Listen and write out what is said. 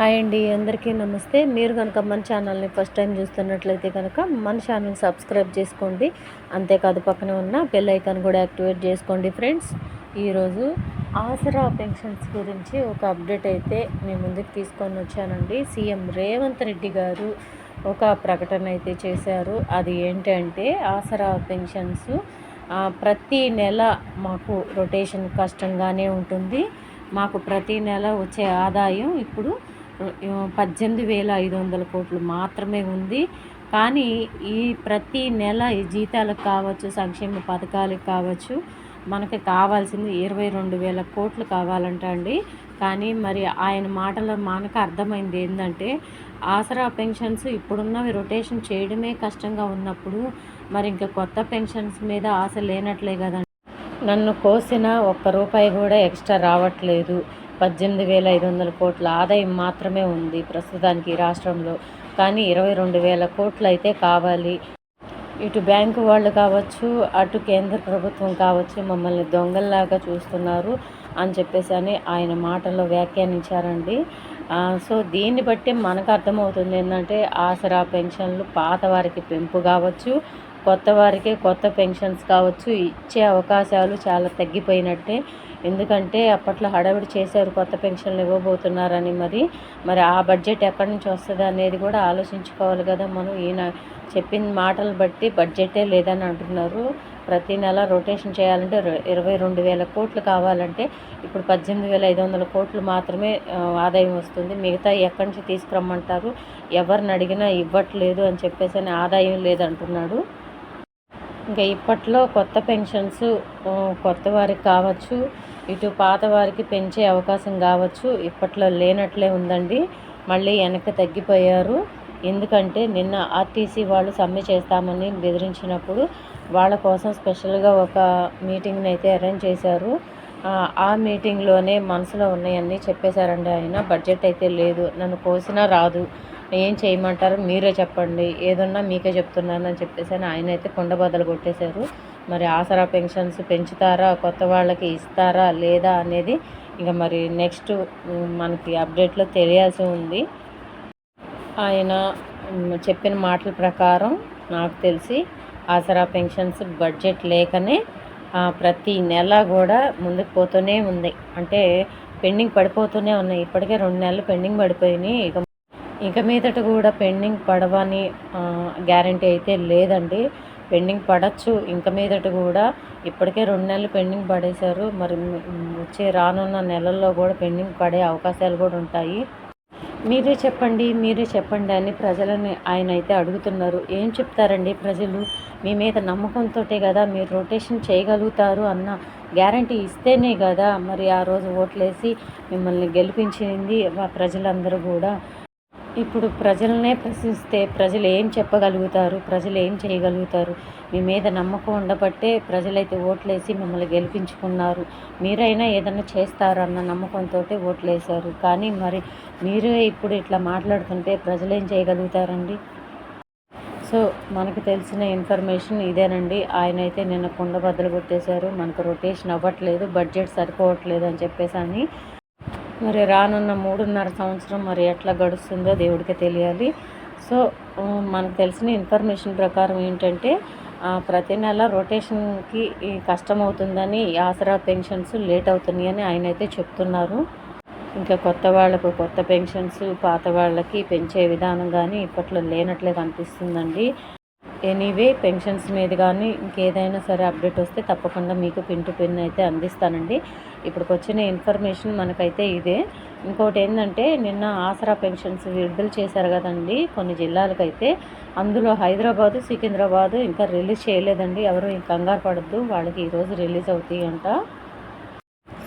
Hi అండి అందరికీ నమస్తే. మీరు కనుక మన ఛానల్ని ఫస్ట్ టైం చూస్తున్నట్లయితే కనుక మన ఛానల్ సబ్స్క్రైబ్ చేసుకోండి. అంతేకాదు పక్కన ఉన్న బెల్ ఐకాన్ కూడా యాక్టివేట్ చేసుకోండి ఫ్రెండ్స్. ఈరోజు ఆసరా పెన్షన్స్ గురించి ఒక అప్డేట్ అయితే మీ ముందుకు తీసుకొని వచ్చానండి. సీఎం రేవంత్ రెడ్డి గారు ఒక ప్రకటన అయితే చేశారు. అది ఏంటంటే ఆసరా పెన్షన్స్ ప్రతి నెల మాకు రొటేషన్ కష్టంగానే ఉంటుంది. మాకు ప్రతి నెల వచ్చే ఆదాయం ఇప్పుడు పద్దెనిమిది వేల ఐదు వందల కోట్లు మాత్రమే ఉంది. కానీ ఈ ప్రతి నెల ఈ జీతాలకు కావచ్చు సంక్షేమ పథకాలకు కావచ్చు మనకి కావాల్సింది ఇరవై రెండు వేల కోట్లు కావాలంట అండి. కానీ మరి ఆయన మాటలో మనకు అర్థమైంది ఏంటంటే ఆసరా పెన్షన్స్ ఇప్పుడున్నవి రొటేషన్ చేయడమే కష్టంగా ఉన్నప్పుడు మరి ఇంకా కొత్త పెన్షన్స్ మీద ఆశ లేనట్లే కదండి. నన్ను కోసిన ఒక్క రూపాయి కూడా ఎక్స్ట్రా రావట్లేదు. పద్దెనిమిది వేల ఐదు వందల కోట్ల ఆదాయం మాత్రమే ఉంది ప్రస్తుతానికి రాష్ట్రంలో. కానీ ఇరవై రెండు వేల కోట్లు అయితే కావాలి. ఇటు బ్యాంకు వాళ్ళు కావచ్చు అటు కేంద్ర ప్రభుత్వం కావచ్చు మమ్మల్ని దొంగల్లాగా చూస్తున్నారు అని చెప్పేసి అని ఆయన మాటల్లో వ్యాఖ్యానించారండి. సో దీన్ని బట్టి మనకు అర్థమవుతుంది ఏంటంటే ఆసరా పెన్షన్లు పాత వారికి పెంపు కావచ్చు కొత్త వారికి కొత్త పెన్షన్స్ కావచ్చు ఇచ్చే అవకాశాలు చాలా తగ్గిపోయినట్టే. ఎందుకంటే అప్పట్లో హడావిడి చేశారు కొత్త పెన్షన్లు ఇవ్వబోతున్నారని మరి. మరి ఆ బడ్జెట్ ఎక్కడి నుంచి వస్తుంది అనేది కూడా ఆలోచించుకోవాలి కదా మనం. ఈయన చెప్పిన మాటలు బట్టి బడ్జెటే లేదని అంటున్నారు. ప్రతి నెల రొటేషన్ చేయాలంటే ఇరవై రెండు వేల కోట్లు కావాలంటే ఇప్పుడు పద్దెనిమిది వేల ఐదు వందల కోట్లు మాత్రమే ఆదాయం వస్తుంది. మిగతా ఎక్కడి నుంచి తీసుకురమ్మంటారు? ఎవరిని అడిగినా ఇవ్వట్లేదు అని చెప్పేసి ఆదాయం లేదంటున్నాడు. ఇంకా ఇప్పట్లో కొత్త పెన్షన్స్ కొత్త వారికి కావచ్చు ఇటు పాత వారికి పెంచే అవకాశం కావచ్చు ఇప్పట్లో లేనట్లే ఉందండి. మళ్ళీ వెనక్కి తగ్గిపోయారు. ఎందుకంటే నిన్న ఆర్టీసీ వాళ్ళు సమ్మె చేస్తామని బెదిరించినప్పుడు వాళ్ళ కోసం స్పెషల్గా ఒక మీటింగ్ని అయితే అరేంజ్ చేశారు. ఆ మీటింగ్లోనే మనసులో ఉన్నాయన్నీ చెప్పేశారండి ఆయన. బడ్జెట్ అయితే లేదు. నన్ను కోసినా రాదు. ఏం చేయమంటారు? మీరే చెప్పండి. ఏదన్నా మీకే చెప్తున్నాను అని చెప్పేసి అని ఆయన అయితే కుండబద్దలు కొట్టేశారు. మరి ఆసరా పెన్షన్స్ పెంచుతారా? కొత్త వాళ్ళకి ఇస్తారా? లేదా అనేది ఇంకా మరి నెక్స్ట్ మనకి అప్డేట్లో తెలియాల్సి ఉంది. ఆయన చెప్పిన మాటల ప్రకారం నాకు తెలిసి ఆసరా పెన్షన్స్ బడ్జెట్ లేకనే ప్రతి నెల కూడా ముందుకు పోతూనే ఉంది. అంటే పెండింగ్ పడిపోతూనే ఉన్నాయి. ఇప్పటికే రెండు నెలలు పెండింగ్ పడిపోయినాయి. ఇక ఇక మీదట కూడా పెండింగ్ పడవని గ్యారంటీ అయితే లేదండి. పెండింగ్ పడచ్చు. ఇంక మీదట కూడా ఇప్పటికే రెండు నెలలు పెండింగ్ పడేశారు. మరి వచ్చే రానున్న నెలల్లో కూడా పెండింగ్ పడే అవకాశాలు కూడా ఉంటాయి. మీరే చెప్పండి మీరే చెప్పండి అని ప్రజలని ఆయన అయితే అడుగుతున్నారు. ఏం చెప్తారండి ప్రజలు? మీ మీద నమ్మకంతో కదా మీరు రొటేషన్ చేయగలుగుతారు అన్న గ్యారంటీ ఇస్తేనే కదా మరి ఆ రోజు ఓట్లేసి మిమ్మల్ని గెలిపించింది ప్రజలందరూ కూడా. ఇప్పుడు ప్రజలనే ప్రశ్నిస్తే ప్రజలు ఏం చెప్పగలుగుతారు? ప్రజలు ఏం చేయగలుగుతారు? మీ మీద నమ్మకం ఉండబట్టే ప్రజలైతే ఓట్లేసి మిమ్మల్ని గెలిపించుకున్నారు. మీరైనా ఏదైనా చేస్తారన్న నమ్మకంతో ఓట్లేశారు. కానీ మరి మీరే ఇప్పుడు ఇట్లా మాట్లాడుతుంటే ప్రజలు ఏం చేయగలుగుతారండి? సో మనకు తెలిసిన ఇన్ఫర్మేషన్ ఇదేనండి. ఆయన అయితే నిన్న కుండ బద్దలు కొట్టేశారు. మనకు రొటేషన్ అవ్వట్లేదు. బడ్జెట్ సరిపోవట్లేదు అని చెప్పేసి అని మరి రానున్న మూడున్నర సంవత్సరం మరి ఎట్లా గడుస్తుందో దేవుడికి తెలియాలి. సో మనకు తెలిసిన ఇన్ఫర్మేషన్ ప్రకారం ఏంటంటే ప్రతి నెల రొటేషన్కి కష్టమవుతుందని ఆసరా పెన్షన్స్ లేట్ అవుతున్నాయని ఆయన అయితే చెప్తున్నారు. ఇంకా కొత్త వాళ్ళకు కొత్త పెన్షన్స్ పాత వాళ్ళకి పెంచే విధానం కానీ ఇప్పట్లో లేనట్లే కనిపిస్తుందండి ఎనీవే పెన్షన్స్ మీద కానీ ఇంకేదైనా సరే అప్డేట్ వస్తే తప్పకుండా మీకు పిన్ టు పిన్ అయితే అందిస్తానండి. ఇప్పటికి వచ్చిన ఇన్ఫర్మేషన్ మనకైతే ఇదే. ఇంకోటి ఏంటంటే నిన్న ఆసరా పెన్షన్స్ విడుదల చేశారు కదండి కొన్ని జిల్లాలకైతే. అందులో హైదరాబాదు సికింద్రాబాదు ఇంకా రిలీజ్ చేయలేదండి ఎవరు కంగారు పడద్దు వాళ్ళకి ఈరోజు రిలీజ్ అవుతాయి అంట